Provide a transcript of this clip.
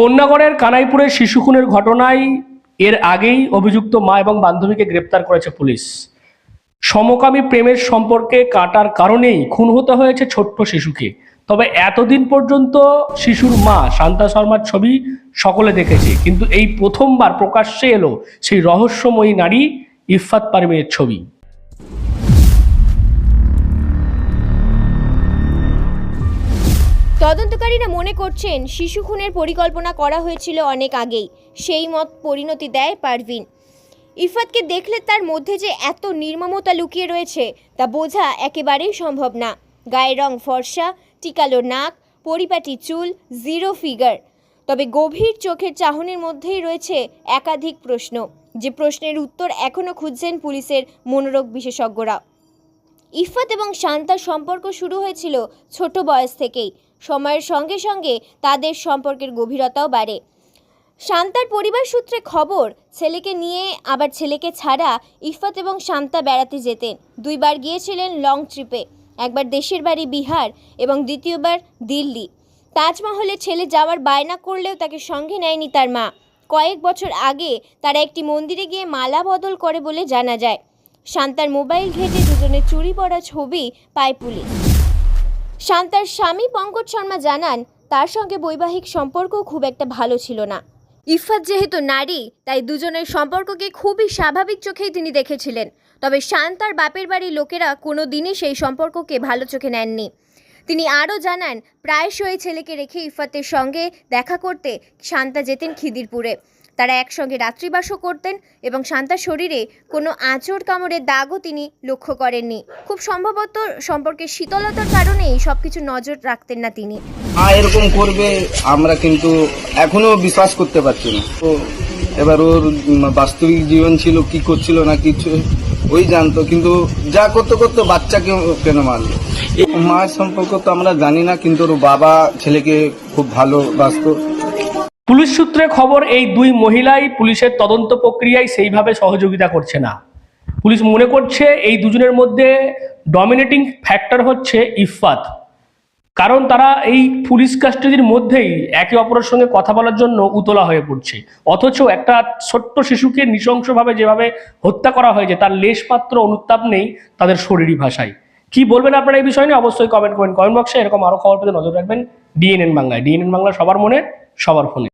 কন্যাগড়ের কানাইপুরের শিশু খুনের ঘটনায় এর আগেই অভিযুক্ত মা এবং বান্ধবীকে গ্রেপ্তার করেছে পুলিশ। সমকামী প্রেমের সম্পর্কে কাটার কারণেই খুন হতে হয়েছে ছোট্ট শিশুকে। তবে এতদিন পর্যন্ত শিশুর মা শান্তা শর্মার ছবি সকলে দেখেছে, কিন্তু এই প্রথমবার প্রকাশ্যে এলো সেই রহস্যময়ী নারী ইফফাত পারমিনের ছবি। তদন্তকারীরা মনে করছেন শিশু খুনের পরিকল্পনা করা হয়েছিল অনেক আগেই। সেই মত পরিণতি দেয় পারভিন। ইফাতকে দেখলে তার মধ্যে যে এত নির্মমতা লুকিয়ে রয়েছে, তা বোঝা একেবারেই সম্ভব না। গায়ের রং ফর্সা, টিকালো নাক, পরিপাটি চুল, জিরো ফিগার। তবে গভীর চোখের চাহনির মধ্যেই রয়েছে একাধিক প্রশ্ন। যে প্রশ্নের উত্তর এখনও খুঁজছেন পুলিশের মনোরোগ বিশেষজ্ঞরা। ইফাত এবং শান্তার সম্পর্ক শুরু হয়েছিল ছোট বয়স থেকেই। সময়ের সঙ্গে সঙ্গে তাদের সম্পর্কের গভীরতাও বাড়ে। শান্তার পরিবার সূত্রে খবর, ছেলেকে নিয়ে আবার ছেলেকে ছাড়া ইফাত এবং শান্তা বেড়াতে যেতেন। দুইবার গিয়েছিলেন লং ট্রিপে, একবার দেশের বাড়ি বিহার এবং দ্বিতীয়বার দিল্লি। তাজমহলে ছেলে যাওয়ার বায়না করলেও তাকে সঙ্গে নেয়নি তার মা। কয়েক বছর আগে তারা একটি মন্দিরে গিয়ে মালা বদল করে বলে জানা যায়। শান্তার মোবাইল ঘেটে দুজনের চুরি পড়া ছবি পায় পুলিশ। শান্তার স্বামী পঙ্কজ শর্মা জানান, তার সঙ্গে বৈবাহিক সম্পর্ক খুব একটা ভালো ছিল না। ইফাত যেহেতু নারী, তাই দুজনের সম্পর্ককে খুবই স্বাভাবিক চোখেই তিনি দেখেছিলেন। তবে শান্তার বাপের বাড়ির লোকেরা কোনো দিনই সেই সম্পর্ককে ভালো চোখে নেননি। তিনি আরও জানান, প্রায়শই ছেলেকে রেখে ইফাতের সঙ্গে দেখা করতে শান্তা যেতেন খিদিরপুরে। তারা একসঙ্গে রাত্রিবাসও করতেন এবং শান্তার শরীরে কোনো আঁচড় কামড়ের দাগও তিনি লক্ষ্য করেননি। খুব সম্ভবত সম্পর্কের শীতলতার কারণেই সব কিছু নজর রাখতেন না তিনি। মা এরকম করবে আমরা কিন্তু এখনও বিশ্বাস করতে পারছি না। তো এবার ওর বাস্তবিক জীবন ছিল কি করছিল না কিছু ওই জানতো কিন্তু যা করতে করতে বাচ্চাকে কেন মারলো? মায়ের সম্পর্ক তো আমরা জানি না কিন্তু ওর বাবা ছেলেকে খুব ভালো বাসত পুলিশ সূত্রে খবর, এই দুই মহিলাই পুলিশের তদন্ত প্রক্রিয়ায় সেইভাবে সহযোগিতা করছে না। পুলিশ মনে করছে এই দুজনের মধ্যে ডমিনেটিং ফ্যাক্টর হচ্ছে ইফফাত। কারণ তারা এই পুলিশ কাস্টাডির মধ্যেই একে অপরের সঙ্গে কথা বলার জন্য উতলা হয়ে পড়ছে। অথচ একটা ছোট্ট শিশুকে নৃশংসভাবে যেভাবে হত্যা করা হয়েছে, তার লেশমাত্র অনুতাপ নেই তাদের শরীরী ভাষায়। কি বলবেন আপনারা এই বিষয় নিয়ে? অবশ্যই কমেন্ট করেন কমেন্ট বক্সে এরকম আরও খবর পেতে নজর রাখবেন। ডিএনএন বাংলায়। ডিএনএন বাংলা সবার মনে, সবার ফোনে।